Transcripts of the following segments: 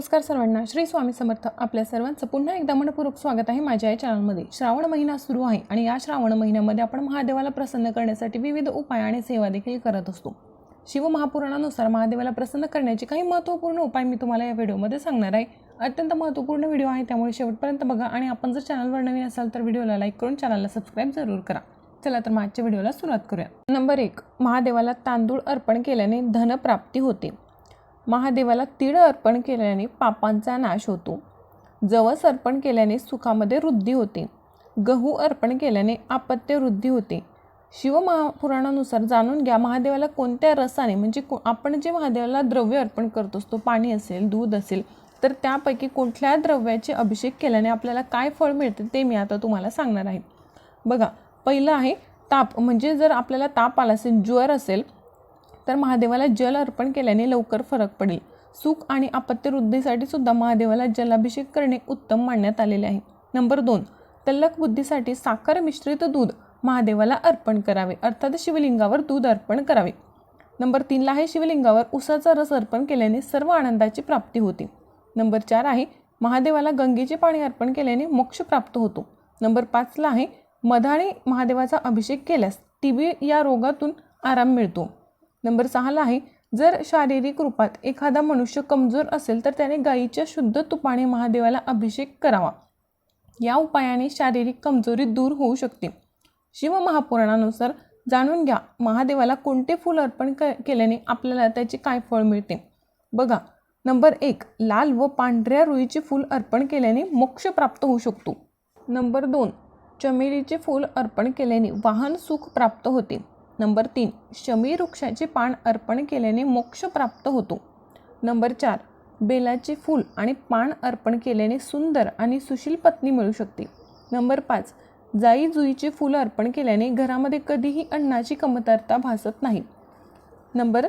नमस्कार सर्वांना. श्री स्वामी समर्थ आपल्या सर्वांचं पुन्हा एकदा मनपूर्वक स्वागत आहे माझ्या या चॅनलमध्ये. श्रावण महिना सुरू आहे आणि या श्रावण महिन्यामध्ये आपण महादेवाला प्रसन्न करण्यासाठी विविध उपाय आणि सेवा देखील करत असतो. शिवमहापुराणानुसार महादेवाला प्रसन्न करण्याचे काही महत्त्वपूर्ण उपाय मी तुम्हाला या व्हिडिओमध्ये सांगणार आहे. अत्यंत महत्त्वपूर्ण व्हिडिओ आहे त्यामुळे शेवटपर्यंत बघा आणि आपण जर चॅनलवर नवीन असाल तर व्हिडिओला लाईक करून चॅनलला सबस्क्राईब जरूर करा. चला तर मागच्या व्हिडिओला सुरुवात करूया. नंबर एक महादेवाला तांदूळ अर्पण केल्याने धनप्राप्ती होते. महादेवाला तीळ अर्पण केल्याने पापांचा नाश होतो. जवस अर्पण केल्याने सुखामध्ये वृद्धी होते. गहू अर्पण केल्याने आपत्य वृद्धी होते. शिवमहापुराणानुसार जाणून घ्या महादेवाला कोणत्या रसाने म्हणजे को आपण जे महादेवाला द्रव्य अर्पण करत असतो पाणी असेल दूध असेल तर त्यापैकी कुठल्या द्रव्याचे अभिषेक केल्याने आपल्याला काय फळ मिळते ते मी आता तुम्हाला सांगणार आहे. बघा पहिलं आहे ताप म्हणजे जर आपल्याला ताप आला असेल ज्वर असेल तर महादेवाला जल अर्पण केल्याने लवकर फरक पडेल. सुख आणि अपत्यवृद्धीसाठी सुद्धा महादेवाला जलाभिषेक करणे उत्तम मानण्यात आलेले आहे. नंबर दोन तल्लक बुद्धीसाठी साखर मिश्रित दूध महादेवाला अर्पण करावे अर्थात शिवलिंगावर दूध अर्पण करावे. नंबर तीनला आहे शिवलिंगावर उसाचा रस अर्पण केल्याने सर्व आनंदाची प्राप्ती होते. नंबर चार आहे महादेवाला गंगेचे पाणी अर्पण केल्याने मोक्ष प्राप्त होतो. नंबर पाचला आहे मधाने महादेवाचा अभिषेक केल्यास टी बी या रोगातून आराम मिळतो. नंबर सहाला आहे. जर शारीरिक रूपात एखादा मनुष्य कमजोर असेल तर त्याने गाईच्या शुद्ध तुपाने महादेवाला अभिषेक करावा. या उपायाने शारीरिक कमजोरी दूर होऊ शकते. शिवमहापुराणानुसार जाणून घ्या महादेवाला कोणते फूल अर्पण क केल्याने आपल्याला त्याचे काय फळ मिळते? बघा नंबर एक लाल व पांढऱ्या रुईचे फूल अर्पण केल्याने मोक्ष प्राप्त होऊ शकतो. नंबर दोन चमेलीचे फूल अर्पण केल्याने वाहन सुख प्राप्त होते. नंबर तीन शमी वृक्षाचे पान अर्पण केल्याने मोक्ष प्राप्त होतो. नंबर चार बेलाचे फूल आणि पान अर्पण केल्याने सुंदर आणि सुशील पत्नी मिळू शकते. नंबर पाच जाई जुईचे फूल अर्पण केल्याने घरामध्ये कधीही अन्नाची कमतरता भासत नाही. नंबर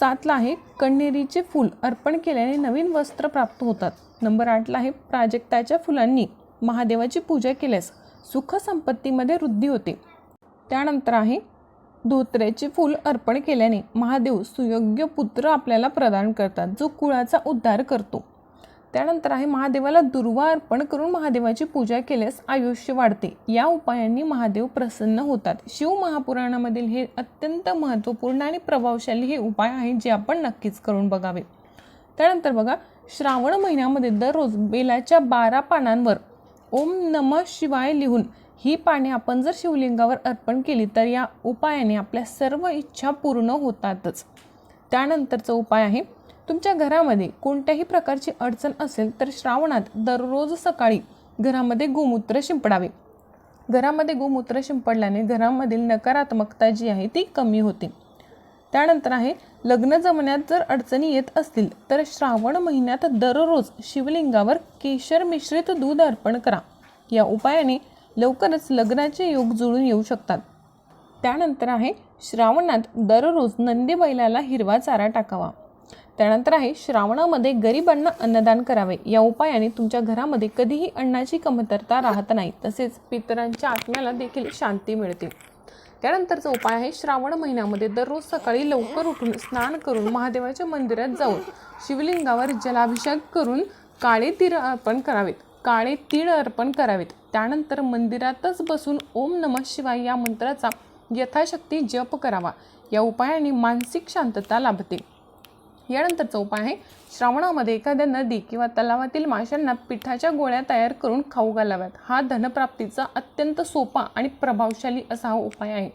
सातला आहे कण्हेरीचे फूल अर्पण केल्याने नवीन वस्त्र प्राप्त होतात. नंबर आठला आहे प्राजक्ताच्या फुलांनी महादेवाची पूजा केल्यास सुखसंपत्तीमध्ये वृद्धी होते. त्यानंतर आहे धोत्र्याचे फूल अर्पण केल्याने महादेव सुयोग्य पुत्र आपल्याला प्रदान करतात जो कुळाचा उद्धार करतो. त्यानंतर आहे महादेवाला दुर्वा अर्पण करून महादेवाची पूजा केल्यास आयुष्य वाढते. या उपायांनी महादेव प्रसन्न होतात. शिव महापुराणामधील हे अत्यंत महत्त्वपूर्ण आणि प्रभावशाली हे उपाय आहेत जे आपण नक्कीच करून बघावे. त्यानंतर बघा श्रावण महिन्यामध्ये दररोज बेलाच्या बारा पानांवर ओम नम शिवाय लिहून ही पाने आपण जर शिवलिंगावर अर्पण केली तर या उपायाने आपल्या सर्व इच्छा पूर्ण होतातच. त्यानंतरचा उपाय आहे तुमच्या घरामध्ये कोणत्याही प्रकारची अडचण असेल तर श्रावणात दररोज सकाळी घरामध्ये गोमूत्र शिंपडावे. घरामध्ये गोमूत्र शिंपडल्याने घरामधील नकारात्मकता जी आहे ती कमी होते. त्यानंतर आहे लग्न जमण्यात जर अडचणी येत असतील तर श्रावण महिन्यात दररोज शिवलिंगावर केशर मिश्रित दूध अर्पण करा. या उपायाने लवकरच लग्नाचे योग जुळून येऊ शकतात. त्यानंतर आहे श्रावणात दररोज नंदी बैलाला हिरवा चारा टाकावा. त्यानंतर आहे श्रावणामध्ये गरिबांना अन्नदान करावे. या उपायाने तुमच्या घरामध्ये कधीही अन्नाची कमतरता राहत नाही तसेच पितरांच्या आत्म्याला देखील शांती मिळते. त्यानंतरचा उपाय आहे श्रावण महिन्यामध्ये दररोज सकाळी लवकर उठून स्नान करून महादेवाच्या मंदिरात जाऊन शिवलिंगावर जलाभिषेक करून काळे तीळ अर्पण करावेत. काळे तीळ अर्पण करावेत. त्यानंतर मंदिरातच बसून ओम नमः शिवाय या मंत्राचा यथाशक्ती जप करावा. या उपायाने मानसिक शांतता लाभते. यानंतरचा उपाय आहे श्रावणामध्ये एखाद्या नदी किंवा तलावातील माशांना पिठाच्या गोळ्या तयार करून खाऊ घालाव्यात. हा धनप्राप्तीचा अत्यंत सोपा आणि प्रभावशाली असा हा उपाय आहे.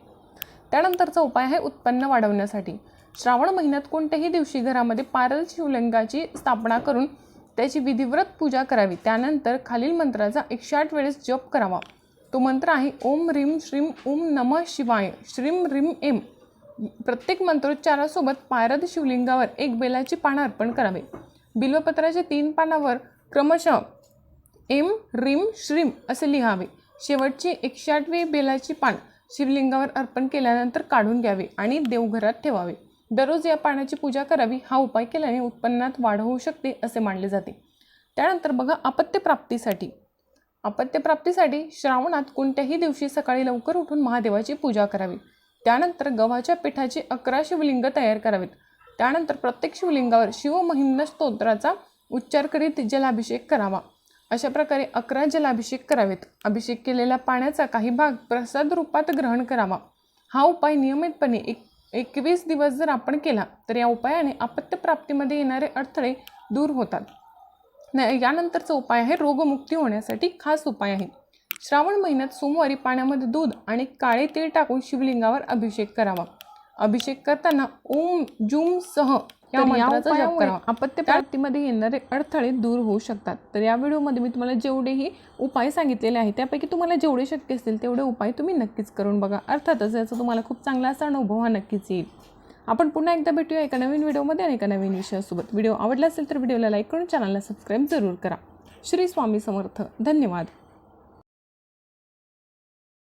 त्यानंतरचा उपाय आहे उत्पन्न वाढवण्यासाठी. श्रावण महिन्यात कोणत्याही दिवशी घरामध्ये पारल शिवलिंगाची स्थापना करून त्याची विधिव्रत पूजा करावी. त्यानंतर खालील मंत्राचा एकशे आठ वेळेस जप करावा. तो मंत्र आहे ओम ह्रीम श्रीम ओम नम शिवाय श्रीम ह्रीम एम. प्रत्येक मंत्रोच्चारासोबत पायरद शिवलिंगावर एक बेलाची पानं अर्पण करावे. बिल्वपत्राच्या तीन पानावर क्रमशः एम रीम श्रीम असे लिहावे. शेवटची एकशे आठवी बेलाची पान शिवलिंगावर अर्पण केल्यानंतर काढून घ्यावे आणि देवघरात ठेवावे. दररोज या पाण्याची पूजा करावी हा उपाय केल्याने उत्पन्नात वाढ होऊ शकते असे मानले जाते. त्यानंतर बघा अपत्यप्राप्तीसाठी अपत्यप्राप्तीसाठी श्रावणात कोणत्याही दिवशी सकाळी लवकर उठून महादेवाची पूजा करावी. त्यानंतर गव्हाच्या पिठाची अकरा शिवलिंग तयार करावेत. त्यानंतर प्रत्येक शिवलिंगावर शिवमहिम्न स्तोत्राचा उच्चार करीत जलाभिषेक करावा. अशा प्रकारे अकरा जलाभिषेक करावेत. अभिषेक केलेल्या पाण्याचा काही भाग प्रसाद रूपात ग्रहण करावा. हा उपाय नियमितपणे एक एकवीस दिवस जर आपण केला तर या उपायाने अपत्यप्राप्तीमध्ये येणारे अडथळे दूर होतात. न यानंतरचा उपाय आहे रोगमुक्ती होण्यासाठी खास उपाय आहे. श्रावण महिन्यात सोमवारी पाण्यामध्ये दूध आणि काळे तेल टाकून शिवलिंगावर अभिषेक करावा. अभिषेक करताना ओम जूम सह या तर या मंत्राचा जप उपायामुळे करावा अपत्य प्राप्तीमध्ये येणारे अडथळे दूर होऊ शकतात. तर या व्हिडिओमध्ये मी तुम्हाला जेवढेही उपाय सांगितलेले आहेत त्यापैकी तुम्हाला जेवढे शक्य असतील तेवढे उपाय तुम्ही नक्कीच करून बघा. अर्थातच याचा तुम्हाला खूप चांगला असा अनुभव हा नक्कीच येईल. आपण पुन्हा एकदा भेटूया एका नवीन व्हिडिओमध्ये आणि एका नवीन विषयासोबत. व्हिडिओ आवडला असेल तर व्हिडिओला लाईक करून चॅनलला सबस्क्राईब जरूर करा. श्री स्वामी समर्थ. धन्यवाद.